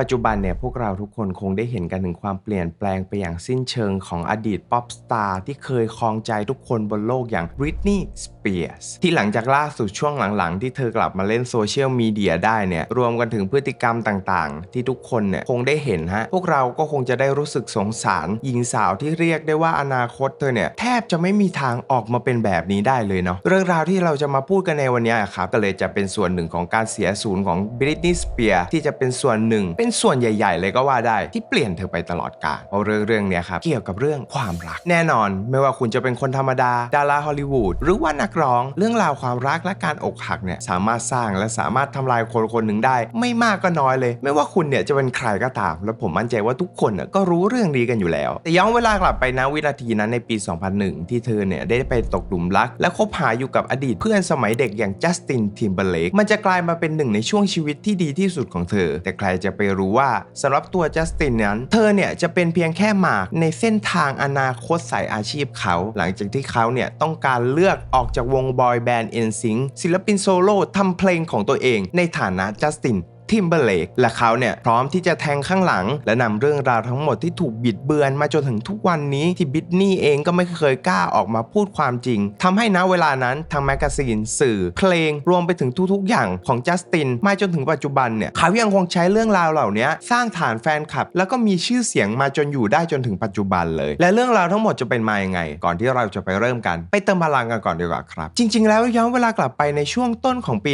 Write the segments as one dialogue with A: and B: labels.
A: ปัจจุบันเนี่ยพวกเราทุกคนคงได้เห็นกันถึงความเปลี่ยนแปลงไปอย่างสิ้นเชิงของอดีตป๊อปสตาร์ที่เคยครองใจทุกคนบนโลกอย่าง Britney Spears ที่หลังจากล่าสุดช่วงหลังๆ ที่เธอกลับมาเล่นโซเชียลมีเดียได้เนี่ยรวมกันถึงพฤติกรรมต่างๆ ที่ทุกคนเนี่ยคงได้เห็นฮะพวกเราก็คงจะได้รู้สึกสงสารหญิงสาวที่เรียกได้ว่าอนาคตเธอเนี่ยแทบจะไม่มีทางออกมาเป็นแบบนี้ได้เลยเนาะเรื่องราวที่เราจะมาพูดกันในวันนี้อะครับก็เลยจะเป็นส่วนหนึ่งของการเสียศูนย์ของ Britney Spears ที่จะเป็นส่วนหนึ่งเป็นส่วนใหญ่ๆ เลยก็ว่าได้ที่เปลี่ยนเธอไปตลอดกาลเพราะเรื่องเรื่องนี้ครับเกี่ยวกับเรื่องความรัก แน่นอน ไม่ว่าคุณจะเป็นคนธรรมดา ดาราฮอลลีวูดหรือว่านักร้อง เรื่องราวความรักและการอกหักเนี่ยสามารถสร้างและสามารถทำลายคนคนหนึ่งได้ ไม่มากก็น้อยเลย ไม่ว่าคุณเนี่ยจะเป็นใครก็ตาม และผมมั่นใจว่าทุกคนน่ะก็รู้เรื่องนี้กันอยู่แล้ว แต่ย้อนเวลากลับไปนะวินาทีนั้นในปี 2001 ที่เธอเนี่ยได้ไปตกหลุมรัก และคบหาอยู่กับอดีตเพื่อนสมัยเด็กอย่างจัสตินทิมเบเลกมันจะกลายมาเป็นหนึ่งในช่วงชีวิตที่ดีที่สุดของเธอ แต่ใครจะไปรู้ว่าสำหรับตัวจัสตินนั้น เธอเนี่ยจะเป็นเพียงแค่หมากในเส้นทางอนาคตสายอาชีพเขา หลังจากที่เขาเนี่ยต้องการเลือกออกจากวงบอยแบนด์เอ็นซิงศิลปินโซโล่ทำเพลงของตัวเองในฐานะจัสติน ทิมเบอร์เลกและเขาเนี่ยพร้อมที่จะแทงข้างหลัง และนำเรื่องราวทั้งหมดที่ถูกบิดเบือนมาจนถึงทุกวันนี้ที่บิทนี่เองก็ไม่เคยกล้าออกมาพูดความจริงทำให้ณเวลานั้นทางแมกกาซีนสื่อเพลงรวมไปถึงทุกๆ อย่างของจัสตินมาจนถึงปัจจุบันเนี่ยเขายังคงใช้เรื่องราวเหล่านี้สร้างฐานแฟนคลับ แล้วก็มีชื่อเสียงมาจนอยู่ได้จนถึงปัจจุบันเลย และเรื่องราวทั้งหมดจะเป็นมาอยังไง ก่อนที่เราจะไปเริ่มกัน ไปเติมพลังกันก่อนดีกว่าครับ จริง ๆ แล้วย้อนเวลากลับไปในช่วงต้นของปี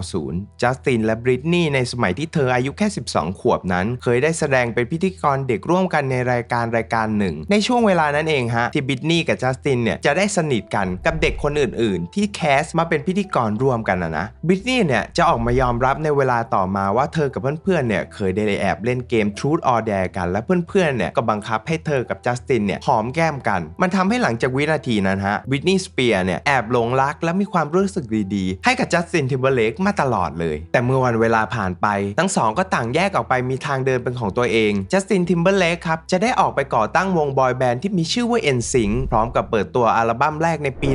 A: 1990 จัสตินและบริตนีในสมัยที่เธออายุแค่ 12 ขวบนั้น เคยได้แสดงเป็นพิธีกรเด็กร่วมกันในรายการรายการหนึ่ง ในช่วงเวลานั้นเองฮะที่บิตนี่กับจัสตินเนี่ยจะได้สนิทกันกับเด็กคนอื่น ๆ ที่แคสมาเป็นพิธีกรร่วมกันนะนะบริตนี่เนี่ยจะออกมายอมรับในเวลาต่อมาว่าเธอกับเพื่อน ๆ เนี่ยเคยได้แอบเล่นเกม Truth or Dare กัน และเพื่อน ๆ เนี่ยก็บังคับให้เธอกับจัสตินเนี่ยหอมแก้มกัน มันทำให้หลังจากวินาทีนั้นฮะบิตนี่สเปียร์เนี่ยแอบหลงรักและมีความรู้สึกดี ๆ ให้กับจัสตินทิมเบอร์เลกมาตลอดเลย แต่เมื่อวันเวลาผ่านไป ทั้งสองก็ต่างแยกออกไปมีทางเดินเป็นของตัวเองจัสตินทิมเบอร์เลกครับ จะได้ออกไปก่อตั้งวงบอยแบนด์ที่มีชื่อว่า NSYNC พร้อมกับเปิดตัวอัลบั้มแรกในปี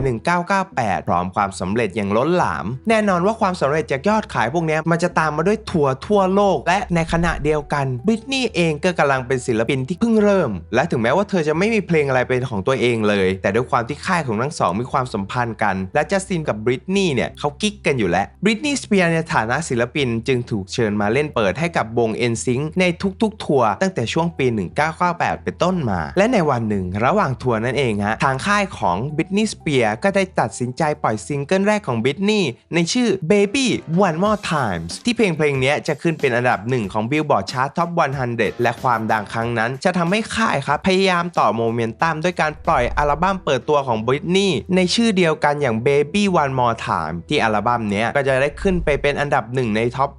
A: 1998 พร้อมความสำเร็จอย่างล้นหลาม แน่นอนว่าความสำเร็จจากยอดขายพวกนี้มันจะตามมาด้วยทัวร์ทั่วโลก และในขณะเดียวกันบริตนี่เองก็กำลังเป็นศิลปินที่เพิ่งเริ่ม และถึงแม้ว่าเธอจะไม่มีเพลงอะไรเป็นของตัวเองเลย แต่ด้วยความที่ค่ายของทั้งสองมีความสัมพันธ์กัน และจัสตินกับบริตนี่เนี่ยเขากิ๊กกันอยู่แล้วบริตนี่สเปียร์ในฐานะศิลปินจึงถูกเชิญมาเล่นเปิดให้กับวง NSYNC ในทุกๆ ทัวร์ตั้งแต่ช่วงปี 1998 เป็นต้นมา และในวันหนึ่งระหว่างทัวร์นั่นเองฮะทางค่ายของ Britney Spears ก็ได้ตัดสินใจปล่อยซิงเกิลแรกของ Britney ในชื่อ Baby One More Times ที่เพลงเพลงนี้จะขึ้นเป็นอันดับหนึ่งของ Billboard Chart Top 100 และความดังครั้งนั้น จะทำให้ค่ายครับพยายามต่อโมเมนตัมด้วยการปล่อยอัลบั้มเปิดตัวของ Britney ในชื่อเดียวกันอย่าง Baby One More Time ที่อัลบั้มนี้ก็จะได้ขึ้นไปเป็นอันดับหนึ่งในท็อป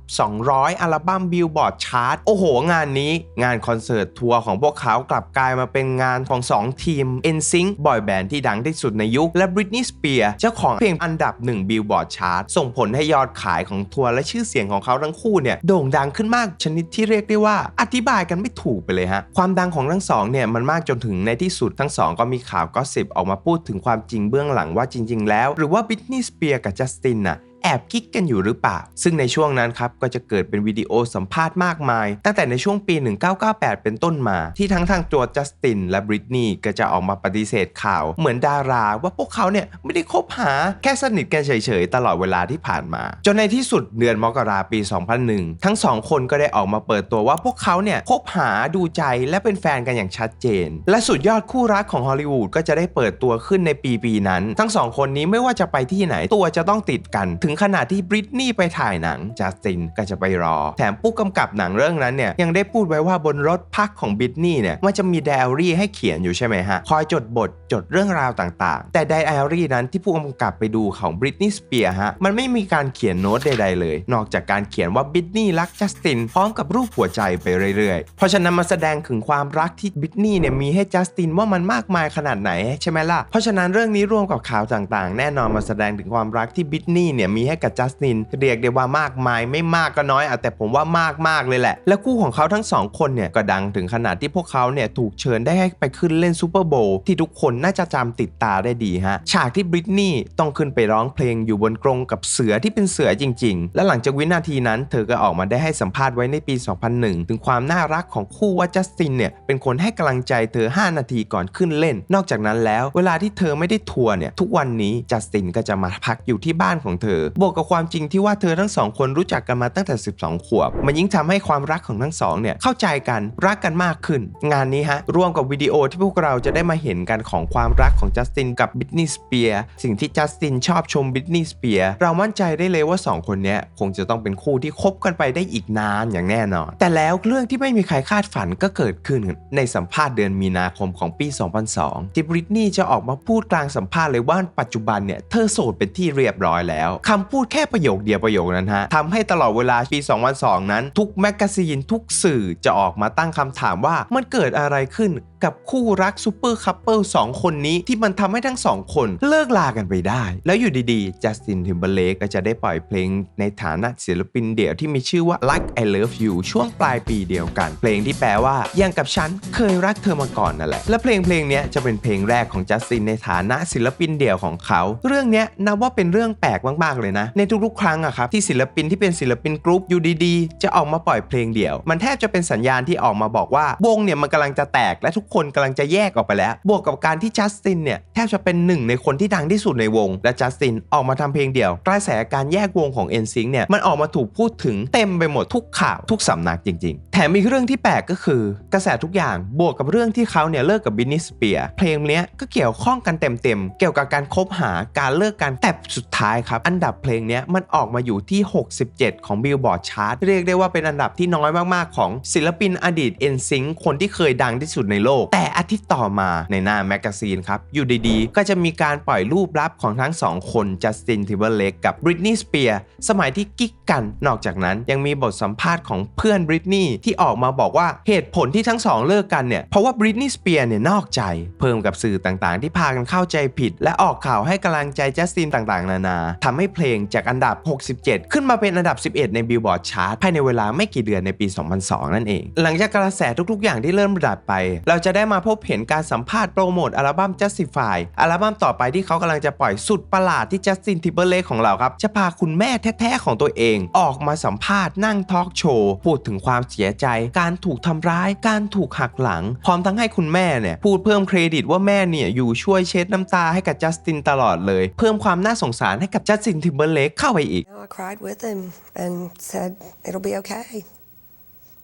A: 200 อัลบั้ม Billboard Chart โอ้โห งานนี้ งานคอนเสิร์ตทัวร์ของพวกเขากลับกลายมาเป็นงานของ 2 ทีม NSYNC บอยแบนด์ที่ดังที่สุดในยุค และ Britney Spears เจ้าของเพลงอันดับ1 Billboard Chart ส่งผลให้ยอดขายของทัวร์และชื่อเสียงของเขาทั้งคู่เนี่ยโด่งดังขึ้นมากชนิดที่เรียกได้ว่าอธิบายกันไม่ถูกไปเลยฮะความดังของทั้งสองเนี่ยมันมากจนถึงในที่สุดทั้งสองก็มีข่าวก็สิบออกมาพูดถึงความจริงเบื้องหลังว่าจริง ๆ แล้ว หรือว่า Britney Spears กับ Justin น่ะ แอบกิ๊กกันอยู่หรือเปล่า ซึ่งในช่วงนั้นครับก็จะเกิดเป็นวิดีโอสัมภาษณ์มากมาย ตั้งแต่ในช่วงปี 1998 เป็นต้นมา ที่ทั้งทางตัวจัสตินและบริตนีย์ก็จะออกมาปฏิเสธข่าว เหมือนดาราว่าพวกเขาเนี่ยไม่ได้คบหาแค่สนิทกันเฉยๆ ตลอดเวลาที่ผ่านมา จนในที่สุดเดือนมกราปี 2001 ทั้งสองคนก็ได้ออกมาเปิดตัวว่าพวกเขาเนี่ยคบหาดูใจและเป็นแฟนกันอย่างชัดเจน และสุดยอดคู่รักของฮอลลีวูดก็จะได้เปิดตัวขึ้นในปีปีนั้น ทั้งสองคนนี้ไม่ว่าจะไปที่ไหนตัวจะต้องติดกันถึงขนาดที่บริตนี่ไปถ่ายหนังจัสตินก็จะไปรอ แถมผู้กำกับหนังเรื่องนั้นเนี่ยยังได้พูดไว้ว่าบนรถพักของบริตนี่เนี่ยมันจะมีไดอารี่ให้เขียนอยู่ใช่ไหมฮะ คอยจดบทจดเรื่องราวต่างๆ แต่ไดอารี่นั้นที่ผู้กำกับไปดูของบริตนี่สเปียร์ฮะมันไม่มีการเขียนโน้ตใดๆเลย นอกจากการเขียนว่าบริตนี่รักจัสตินพร้อมกับรูปหัวใจไปเรื่อยๆ เพราะฉะนั้นมาแสดงถึงความรักที่บริตนี่เนี่ยมีให้จัสตินว่ามันมากมายขนาดไหนใช่ไหมล่ะเพราะฉะนั้นเรื่องนี้ร่วมกับข่าวต่างๆ แน่นอนมาแสดงถึงความรักที่บริตนี่เนี่ยมีให้กับจัสตินเรียกได้ว่ามากมายไม่มากก็น้อยอะแต่ผมว่ามากมากเลยแหละ และคู่ของเขาทั้งสองคนเนี่ยก็ดังถึงขนาดที่พวกเขาเนี่ยถูกเชิญได้ให้ไปขึ้นเล่นซูเปอร์โบว์ที่ทุกคนน่าจะจำติดตาได้ดีฮะ ฉากที่บริตนีย์ต้องขึ้นไปร้องเพลงอยู่บนกรงกับเสือที่เป็นเสือจริง ๆ และหลังจากวินาทีนั้น เธอก็ออกมาได้ให้สัมภาษณ์ไว้ในปี 2001 ถึงความน่ารักของคู่ว่าจัสตินเนี่ยเป็นคนให้กำลังใจเธอ 5 นาทีก่อนขึ้นเล่น นอกจากนั้นแล้ว เวลาที่เธอไม่ได้ทัวร์เนี่ยทุกวันนี้จัสตินก็จะมาพักอยู่ที่บ้านของเธอบวกกับความจริงที่ว่าเธอทั้งสองคนรู้จักกันมาตั้งแต่ 12 ขวบ มันยิ่งทำให้ความรักของทั้งสองเนี่ยเข้าใจกันรักกันมากขึ้น งานนี้ฮะรวมกับวิดีโอที่พวกเราจะได้มาเห็นกันของความรักของจัสตินกับบิทนีสเปียร์สิ่งที่จัสตินชอบชมบิทนีสเปียร์เรามั่นใจได้เลยว่า 2 คนเนี้ยคงจะต้องเป็นคู่ที่คบกันไปได้อีกนานอย่างแน่นอน แต่แล้วเรื่องที่ไม่มีใครคาดฝันก็เกิดขึ้นในสัมภาษณ์เดือนมีนาคมของปี 2002 ที่บริตนีย์จะออกมาพูดกลางสัมภาษณ์เลยว่าปัจจุบันเนี่ยเธอโสดเป็นที่เรียบร้อยแล้วคำพูดแค่ประโยคเดียวประโยคนั้นฮะทำให้ตลอดเวลาปี 2002 นั้น ทุกแมกกาซีนทุกสื่อจะออกมาตั้งคำถามว่ามันเกิดอะไรขึ้น กับคู่รักซูเปอร์คัพเปิลสองคนนี้ที่มันทำให้ทั้งสองคนเลิกลากันไปได้ แล้วอยู่ดีๆจัสตินทิมเบเลกก็จะได้ปล่อยเพลงในฐานะศิลปินเดี่ยวที่มีชื่อว่า Like I Love You ช่วงปลายปีเดียวกัน เพลงที่แปลว่ายังกับฉันเคยรักเธอมาก่อนนั่นแหละ และเพลงเพลงนี้จะเป็นเพลงแรกของจัสตินในฐานะศิลปินเดี่ยวของเขา เรื่องนี้นับว่าเป็นเรื่องแปลกมากๆเลยนะ ในทุกๆ ครั้งอะครับที่ศิลปินที่เป็นศิลปินกรุ๊ปอยู่ดีๆ จะออกมาปล่อยเพลงเดี่ยว มันแทบจะเป็นสัญญาณที่ออกมาบอกว่าวงเนี่ยมันกำลังจะแตกและทุกคนกำลังจะแยกออกไปแล้ว บวกกับการที่จัสตินเนี่ยแทบจะเป็นหนึ่งในคนที่ดังที่สุดในวง และจัสตินออกมาทำเพลงเดี่ยว กระแสการแยกวงของ n s y n c เนี่ยมันออกมาถูกพูดถึงเต็มไปหมดทุกข่าวทุกสำนักจริง ๆ แถมมีเรื่องที่แปลกก็คือ กระแสทุกอย่างบวกกับเรื่องที่เขาเนี่ยเลิกกับบินนี่สเปียเพลงเนี้ยก็เกี่ยวข้องกันเต็มๆเกี่ยวกับการคบหาการเลิกกันแต่สุดท้ายครับอันดับเพลงเนี้ยมันออกมาอยู่ที่ 67 ของบิลบอร์ดชาร์ตเรียกได้ว่าเป็นอันดับที่น้อยมากๆ ของศิลปินอดีต n s y n c คนที่เคยดังที่สุดในโลกแต่อาทิตย์ต่อมาในหน้าแมกกาซีนครับ อยู่ดีๆ ก็จะมีการปล่อยรูปลับของทั้งสองคนจัสตินทิเบอร์เลกกับบริตนีย์สเปียร์สมัยที่กิ๊กกัน นอกจากนั้นยังมีบทสัมภาษณ์ของเพื่อนบริตนีย์ที่ออกมาบอกว่าเหตุผลที่ทั้งสองเลิกกันเนี่ยเพราะว่าบริตนีย์สเปียร์เนี่ยนอกใจ เพิ่มกับสื่อต่างๆ ที่พากันเข้าใจผิด และออกข่าวให้กำลังใจจัสตินต่างๆ นานาทำให้เพลงจากอันดับ 67 ขึ้นมาเป็นอันดับ 11 ในบิลบอร์ดชาร์ตภายในเวลาไม่กี่เดือนในปี 2002 นั่นเอง หลังจากกระแสทุกๆ อย่างที่เริ่มระดับไปเราจะได้มาพบเห็นการสัมภาษณ์โปรโมทอัลบั้ม Justify อัลบั้มต่อไปที่เขากำลังจะปล่อยสุดประหลาดที่จัสตินทิเบอร์เลกของเราครับ จะพาคุณแม่แท้ๆของตัวเอง ออกมาสัมภาษณ์นั่งทอล์กโชว์พูดถึงความเสียใจ การถูกทำร้าย การถูกหักหลัง พร้อมทั้งให้คุณแม่เนี่ยพูดเพิ่มเครดิตว่าแม่เนี่ยอยู่ช่วยเช็ดน้ำตาให้กับจัสตินตลอดเลย เพิ่มความน่าสงสารให้กับจัสตินทิเบอร์เลกเข้าไปอีก
B: I cried with him and said, it'll be okay.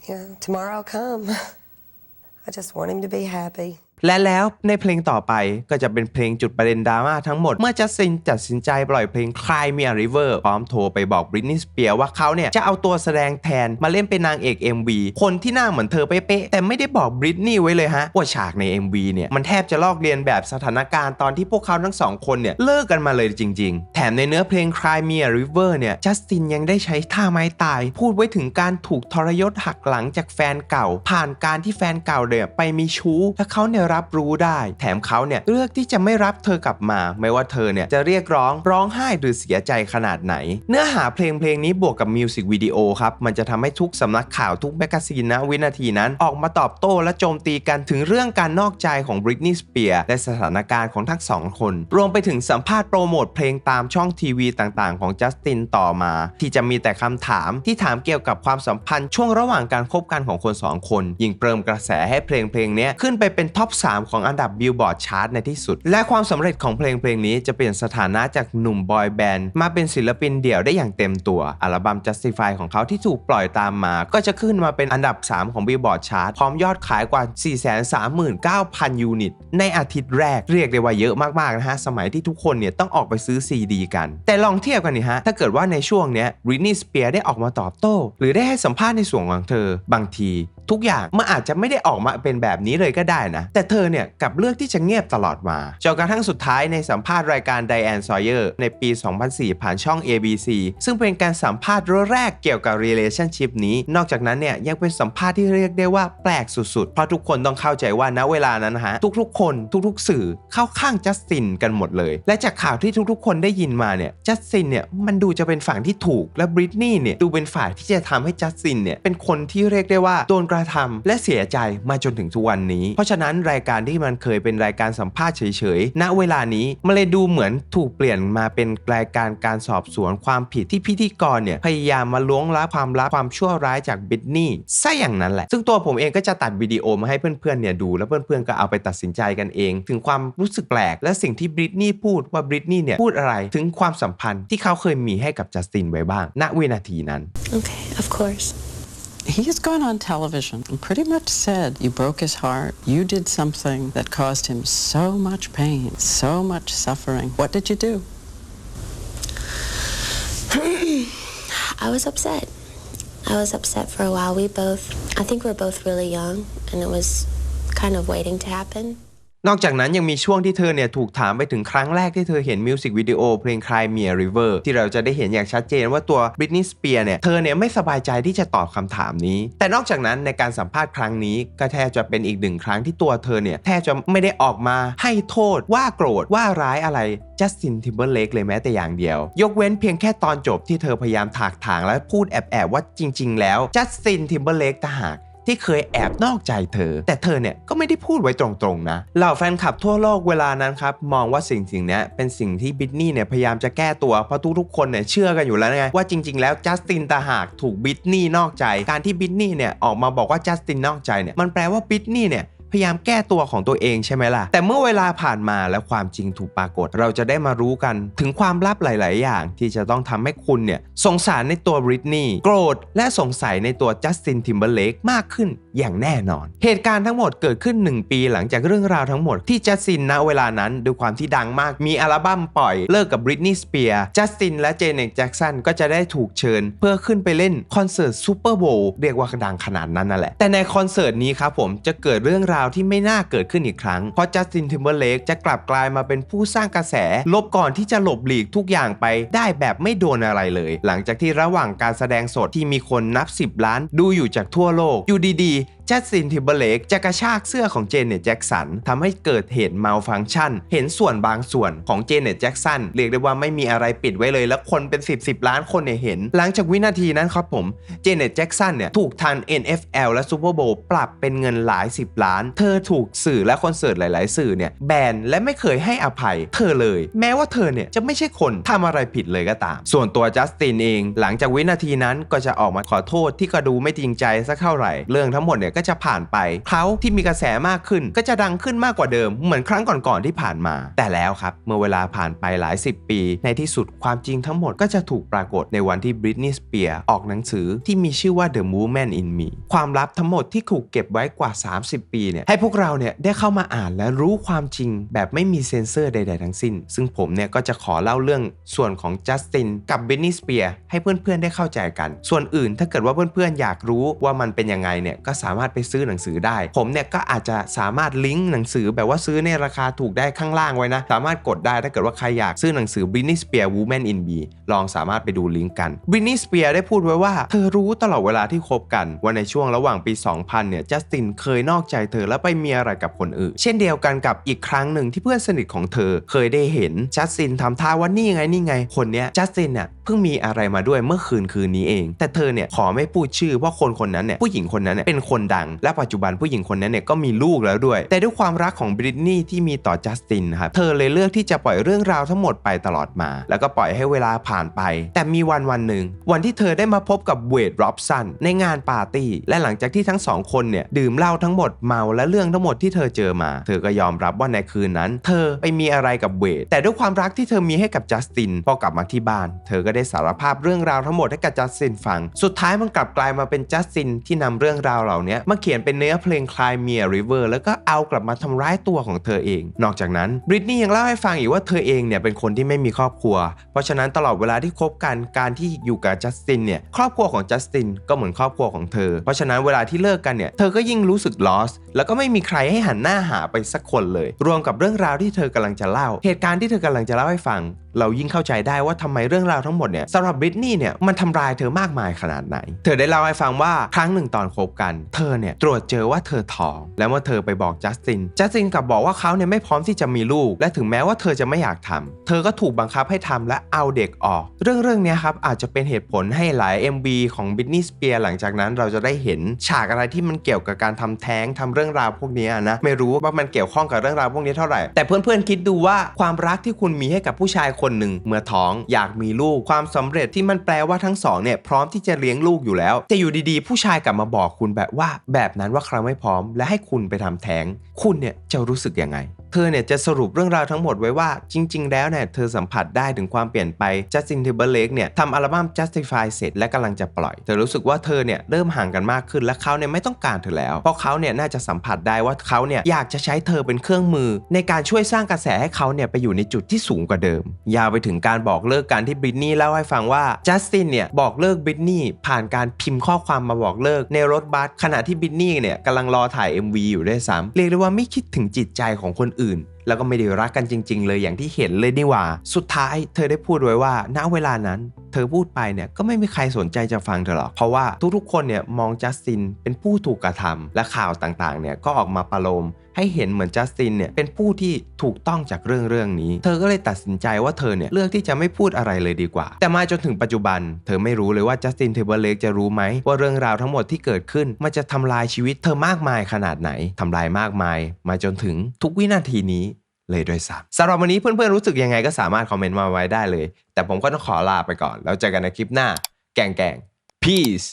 B: You know, tomorrow I'll come. I just want him to be happy.
A: และแล้วในเพลงต่อไปก็จะเป็นเพลงจุดประเด็นดราม่าทั้งหมด เมื่อจัสตินตัดสินใจปล่อยเพลง Cry Me a River พร้อมโทรไปบอกบริ t นี y สเปียร์ว่าเขาเนี่ย จะเอาตัวแสดงแทนมาเล่นเป็นนางเอก MV คนที่หน้าเหมือนเธอเป๊ะแต่ไม่ได้บอกบริ t นี y ไว้เลยฮะว่าฉากใน MV เนี่ย มันแทบจะลอกเลียนแบบสถานการณ์ตอนที่พวกเขาทั้งสองคนเนี่ย เลิกกันมาเลยจริง ๆ แถมในเนื้อเพลง Cry Me a River เนี่ยจัสตินยังได้ใช้ท่าไม้ตาย พูดไว้ถึงการถูกทรยศหักหลังจากแฟนเก่า ผ่านการที่แฟนเก่าเนี่ยไปมีชู้และเขาเนี่ยรับรู้ได้ แถมเขาเนี่ยเลือกที่จะไม่รับเธอกลับมา ไม่ว่าเธอเนี่ยจะเรียกร้องร้องไห้หรือเสียใจขนาดไหน เนื้อหาเพลงเพลงนี้บวกกับมิวสิกวิดีโอครับ มันจะทำให้ทุกสำนักข่าวทุกแมกกาซีนนะวินาทีนั้น ออกมาตอบโต้และโจมตีกันถึงเรื่องการนอกใจของบริตนีย์สเปียร์และสถานการณ์ของทั้งสองคน รวมไปถึงสัมภาษณ์โปรโมทเพลงตามช่องทีวีต่างๆ ของจัสตินต่อมา ที่จะมีแต่คำถามที่ถามเกี่ยวกับความสัมพันธ์ช่วงระหว่างการคบกันของคนสองคน ยิ่งเติมกระแสให้เพลงเพลงนี้ขึ้นไปเป็นท็อป3 ของอันดับบิลบอร์ดชาร์ตในที่สุด และความสำเร็จของเพลงเพลงนี้จะเปลี่ยนสถานะจากหนุ่มบอยแบนด์มาเป็นศิลปินเดี่ยวได้อย่างเต็มตัว อัลบั้ม Justify ของเขาที่ถูกปล่อยตามมา ก็จะขึ้นมาเป็นอันดับ 3 ของบิลบอร์ดชาร์ตพร้อมยอดขายกว่า 439,000 ยูนิต ในอาทิตย์แรกเรียกได้ว่าเยอะมากๆนะฮะ สมัยที่ทุกคนเนี่ยต้องออกไปซื้อซีดีกัน แต่ลองเทียบกันนี่ฮะ ถ้าเกิดว่าในช่วงเนี้ยรินนี่สเปียร์ได้ออกมาตอบโต้ หรือได้ให้สัมภาษณ์ในส่วนของเธอ บางที ทุกอย่างมันอาจจะไม่ได้ออกมาเป็นแบบนี้เลยก็ได้นะแต่เธอเนี่ยกลับเลือกที่จะเงียบตลอดมาจนกระทั่งสุดท้ายในสัมภาษณ์รายการ Diane Sawyer ในปี 2004 ผ่านช่อง ABC ซึ่งเป็นการสัมภาษณ์แรกเกี่ยวกับ relationship นี้ นอกจากนั้นเนี่ยยังเป็นสัมภาษณ์ที่เรียกได้ว่าแปลกสุดๆ เพราะทุกคนต้องเข้าใจว่าณเวลานั้นนะฮะทุกๆ คนทุกๆ สื่อเข้าข้างจัสตินกันหมดเลย และจากข่าวที่ทุกๆ คนได้ยินมาเนี่ยจัสตินเนี่ยมันดูจะเป็นฝั่งที่ถูกและบริตนี่เนี่ยดูเป็นฝ่ายที่จะทำให้จัสตินเนี่ยเป็นคนที่เรียกได้ว่าโดนกระทำและเสียใจมาจนถึงทุกวันนี้ เพราะฉะนั้นรายการที่มันเคยเป็นรายการสัมภาษณ์เฉยๆ ณ เวลานี้มันเลยดูเหมือนถูกเปลี่ยนมาเป็นรายการการสอบสวนความผิดที่พิธีกรเนี่ยพยายามมาล้วงลับความลับความชั่วร้ายจากบิทนี่ซะอย่างนั้นแหละ ซึ่งตัวผมเองก็จะตัดวิดีโอมาให้เพื่อนๆเนี่ยดูแล้วเพื่อนๆก็เอาไปตัดสินใจกันเอง ถึงความรู้สึกแปลก และสิ่งที่บริตนี่พูดว่าบริตนี่เนี่ยพูดอะไรถึงความสัมพันธ์ที่เขาเคยมีให้กับจัสตินไว้บ้าง ณวินาทีนั้น
C: Okay, of course.
D: He has gone on television and pretty much said you broke his heart. You did something that caused him so much pain, so much suffering. What did you do?
C: I was upset. I was upset for a while. We both, I think we're both really young, and it was kind of waiting to happen.
A: นอกจากนั้นยังมีช่วงที่เธอเนี่ยถูกถามไปถึงครั้งแรกที่เธอเห็นมิวสิกวิดีโอเพลง Cry Me a River ที่เราจะได้เห็นอย่างชัดเจนว่าตัวบริตนีย์สเปียร์เนี่ยเธอเนี่ยไม่สบายใจที่จะตอบคำถามนี้ แต่นอกจากนั้นในการสัมภาษณ์ครั้งนี้ก็แทบจะเป็นอีกหนึ่งครั้งที่ตัวเธอเนี่ยแทบจะไม่ได้ออกมาให้โทษว่าโกรธว่าร้ายอะไรจัสตินทิมเบอร์เลกเลยแม้แต่อย่างเดียว ยกเว้นเพียงแค่ตอนจบที่เธอพยายามถากถางและพูดแอบๆว่าจริง ๆ แล้วจัสตินทิมเบอร์เลกต่างหาก ที่เคยแอบนอกใจเธอ แต่เธอเนี่ยก็ไม่ได้พูดไว้ตรงๆนะเหล่าแฟนคลับทั่วโลกเวลานั้นครับมองว่าสิ่งสิ่งนี้เป็นสิ่งที่บิทนี่เนี่ยพยายามจะแก้ตัวเพราะทุกๆคนเนี่ยเชื่อกันอยู่แล้วไงว่าจริง ๆ แล้วจัสตินตาหากถูกบิทนี่นอกใจ การที่บิทนี่เนี่ยออกมาบอกว่าจัสตินนอกใจเนี่ยมันแปลว่าบิทนี่เนี่ย พยายามแก้ตัวของตัวเองใช่ไหมล่ะ แต่เมื่อเวลาผ่านมาและความจริงถูกปรากฏ เราจะได้มารู้กันถึงความลับหลาย ๆ อย่าง ที่จะต้องทำให้คุณเนี่ยสงสารในตัวบริตนีย์โกรธและสงสัยในตัวจัสตินทิมเบอร์เลกมากขึ้นอย่างแน่นอน เหตุการณ์ทั้งหมดเกิดขึ้น 1 ปีหลังจากเรื่องราวทั้งหมดที่จัสตินณเวลานั้นด้วยความที่ดังมากมีอัลบั้มปล่อยเลิกกับบริตนีย์สเปียร์จัสตินและเจเน็ตแจ็กสันก็จะได้ถูกเชิญ เพื่อขึ้นไปเล่นคอนเสิร์ตซูเปอร์โบว์เรียกว่าดังขนาดนั้นนั่นแหละ แต่ในคอนเสิร์ตนี้ครับผมจะเกิดเรื่องราวที่ไม่น่าเกิดขึ้นอีกครั้ง เพราะจัสตินทิมเบอร์เลกจะกลับกลายมาเป็นผู้สร้างกระแส ลบก่อนที่จะหลบหลีกทุกอย่างไปได้แบบไม่โดนอะไรเลย หลังจากที่ระหว่างการแสดงสดที่มีคนนับ 10 ล้าน ดูอยู่จากทั่วโลกอยู่ดีๆ จัสตินทิเบเลกจะกระชากเสื้อของเจเน็ตแจ็กสันทำให้เกิดเหตุมาฟังชันเห็นส่วนบางส่วนของเจเน็ตแจ็กสันเรียกได้ว่าไม่มีอะไรปิดไว้เลย แล้วคนเป็น 10 10ล้านคนเนี่ยเห็น หลังจากวินาทีนั้นครับผมเจเน็ตแจ็กสันเนี่ยถูกทาง NFL และซูเปอร์โบว์ปรับเป็นเงินหลาย 10 ล้าน เธอถูกสื่อและคอนเสิร์ตหลาย ๆ สื่อเนี่ยแบนและไม่เคยให้อภัย เธอเลย แม้ว่าเธอเนี่ยจะไม่ใช่คนทำอะไรผิดเลยก็ตาม ส่วนตัวจัสตินเอง หลังจากวินาทีนั้นก็จะออกมาขอโทษที่ก็ดูไม่จริงใจสักเท่าไหร่เรื่องทั้งหมดเนี่ยก็็จะผ่านไปเขาที่มีกระแสมากขึ้นก็จะดังขึ้นมากกว่าเดิมเหมือนครั้งก่อนๆที่ผ่านมา แต่แล้วครับ เมื่อเวลาผ่านไปหลาย 10 ปี ในที่สุดความจริงทั้งหมดก็จะถูกปรากฏในวันที่บริตนีย์สเปียร์ออกหนังสือที่มีชื่อว่า The Movement in Me ความลับทั้งหมดที่ถูกเก็บไว้กว่า 30 ปีเนี่ยให้พวกเราเนี่ยได้เข้ามาอ่านและรู้ความจริงแบบไม่มีเซ็นเซอร์ใด ๆ ทั้งสิ้น ซึ่งผมเนี่ยก็จะขอเล่าเรื่องส่วนของจัสตินกับบริตนีย์สเปียร์ให้เพื่อนๆได้เข้าใจกัน ส่วนอื่นถ้าเกิดว่าเพื่อนๆอยากรู้ว่ามันเป็นยังไงเนี่ยก็สามารถไปซื้อหนังสือได้ ผมเนี่ยก็อาจจะสามารถลิงก์หนังสือแบบว่าซื้อในราคาถูกได้ข้างล่างไว้นะ สามารถกดได้ถ้าเกิดว่าใครอยากซื้อหนังสือ Britney Spears Woman in Me ลองสามารถไปดูลิงก์กัน Britney Spears ได้พูดไว้ว่า เธอรู้ตลอดเวลาที่คบกัน ว่าในช่วงระหว่างปี 2000 เนี่ยจัสตินเคยนอกใจเธอแล้วไปมีอะไรกับคนอื่น เช่นเดียวกันกับอีกครั้งหนึ่งที่เพื่อนสนิทของเธอเคยได้เห็นจัสตินทำท่าว่านี่ไงนี่ไง คนเนี้ยจัสตินเนี่ยเพิ่งมีอะไรมาด้วยเมื่อคืนคืนนี้เอง แต่เธอเนี่ยขอไม่พูดชื่อเพราะคนคนนั้นเนี่ยผู้หญิงคนนั้นเนี่ยเป็นคนดัง และปัจจุบันผู้หญิงคนนั้นเนี่ยก็มีลูกแล้วด้วย แต่ด้วยความรักของบริตนี่ที่มีต่อจัสตินครับเธอเลยเลือกที่จะปล่อยเรื่องราวทั้งหมดไปตลอดมา แล้วก็ปล่อยให้เวลาผ่านไป แต่มีวันวันหนึ่งวันที่เธอได้มาพบกับเวดร็อบสันในงานปาร์ตี้ และหลังจากที่ทั้งสองคนเนี่ยดื่มเหล้าทั้งหมดเมาและเรื่องทั้งหมดที่เธอเจอมา เธอก็ยอมรับว่าในคืนนั้น เธอไปมีอะไรกับเวดแต่ด้วยความรักที่เธอมีให้กับจัสตินพอกลับมาที่บ้าน เธอก็ได้สารภาพเรื่องราวทั้งหมดให้กับจัสตินฟัง สุดท้ายมันกลับกลายมาเป็นจัสตินที่นำเรื่องราวเหล่านี้มาเขียนเป็นเนื้อเพลง Cry Me a River แล้วก็เอากลับมาทำร้ายตัวของเธอเอง นอกจากนั้นบริตนี่ยังเล่าให้ฟังอีกว่าเธอเองเนี่ยเป็นคนที่ไม่มีครอบครัว เพราะฉะนั้นตลอดเวลาที่คบกันการที่อยู่กับจัสตินเนี่ยครอบครัวของจัสตินก็เหมือนครอบครัวของเธอ เพราะฉะนั้นเวลาที่เลิกกันเนี่ยเธอก็ยิ่งรู้สึก lost แล้วก็ไม่มีใครให้หันหน้าหาไปสักคนเลย รวมกับเรื่องราวที่เธอกำลังจะเล่า เหตุการณ์ที่เธอกำลังจะเล่าให้ฟังเรายิ่งเข้าใจได้ว่าทำไมเรื่องราวทั้งหมดเนี่ยสำหรับบริตนี่เนี่ยมันทำร้ายเธอมากมายขนาดไหน เธอได้เล่าให้ฟังว่าครั้งหนึ่งตอนคบกัน เธอเนี่ยตรวจเจอว่าเธอท้อง แล้วเมื่อเธอไปบอกจัสติน จัสตินกลับบอกว่าเขาเนี่ยไม่พร้อมที่จะมีลูก และถึงแม้ว่าเธอจะไม่อยากทำเธอก็ถูกบังคับให้ทำและเอาเด็กออก เรื่องเรื่องนี้ครับอาจจะเป็นเหตุผลให้หลาย MV ของบิทนี s สเปียร์หลังจากนั้นเราจะได้เห็นฉากอะไรที่มันเกี่ยวกับการทำแท้งทำเรื่องราวพวกนี้นะไม่รู้ว่ามันเกี่ยวข้องกับเรื่องราวพวกนี้เท่าไหร่แต่เพื่อนๆคิดดูว่าความรักที่คุณมีให้กับผู้ชายคนหนึ่งเมื่อท้องอยากมีลูกความสำเร็จที่มันแปลว่าทั้งสองเนี่ยพร้อมที่จะเลี้ยงลูกอยู่แล้ว แต่อยู่ดีๆ ผู้ชายกลับมาบอกคุณแบบว่า แบบนั้นว่าเขาไม่พร้อม และให้คุณไปทำแท้ง คุณเนี่ยจะรู้สึกยังไง เธอเนี่ยจะสรุปเรื่องราวทั้งหมดไว้ว่าจริง ๆ แล้วเนี่ยเธอสัมผัสได้ถึงความเปลี่ยนไปจัสตินทิเบอร์เลกเนี่ยทำอัลบั้ม Justify เสร็จและกำลังจะปล่อย เธอรู้สึกว่าเธอเนี่ยเริ่มห่างกันมากขึ้นและเขาเนี่ยไม่ต้องการเธอแล้ว เพราะเขาเนี่ยน่าจะสัมผัสได้ว่าเขาเนี่ยอยากจะใช้เธอเป็นเครื่องมือ ในการช่วยสร้างกระแสให้เขาเนี่ยไปอยู่ในจุดที่สูงกว่าเดิม ยาวไปถึงการบอกเลิกการที่บริตนี่เล่าให้ฟังว่าจัสตินเนี่ยบอกเลิกบริตนี่ผ่านการพิมพ์ข้อความมาบอกเลิกในรถบัสขณะที่บริตนี่เนี่ยกำลังรอถ่าย MV อยู่ด้วยซ้ำเรียกได้ว่าไม่คิดถึงจิตใจของคนอื่นแล้วก็ไม่ได้รักกันจริง ๆ เลยอย่างที่เห็นเลยนี่หว่า สุดท้ายเธอได้พูดไว้ว่า ณ เวลานั้น เธอพูดไปเนี่ยก็ไม่มีใครสนใจจะฟังเธอหรอก เพราะว่าทุกๆ คนเนี่ยมองจัสตินเป็นผู้ถูกกระทำและข่าวต่างๆ เนี่ยก็ออกมาประโลม ให้เห็นเหมือนจัสตินเนี่ยเป็นผู้ที่ถูกต้องจากเรื่องเรื่องนี้ เธอก็เลยตัดสินใจว่าเธอเนี่ยเลือกที่จะไม่พูดอะไรเลยดีกว่า แต่มาจนถึงปัจจุบัน เธอไม่รู้เลยว่าจัสตินเทเบเลกจะรู้ไหมว่าเรื่องราวทั้งหมดที่เกิดขึ้นมันจะทำลายชีวิตเธอมากมายขนาดไหนทำลายมากมาย มาจนถึงทุกวินาทีนี้ เลยด้วยซ้ำสำหรับวันนี้เพื่อนๆรู้สึกยังไงก็สามารถคอมเมนต์มาไว้ได้เลย แต่ผมก็ต้องขอลาไปก่อน แล้วเจอกันในคลิปหน้า แกงแกง peace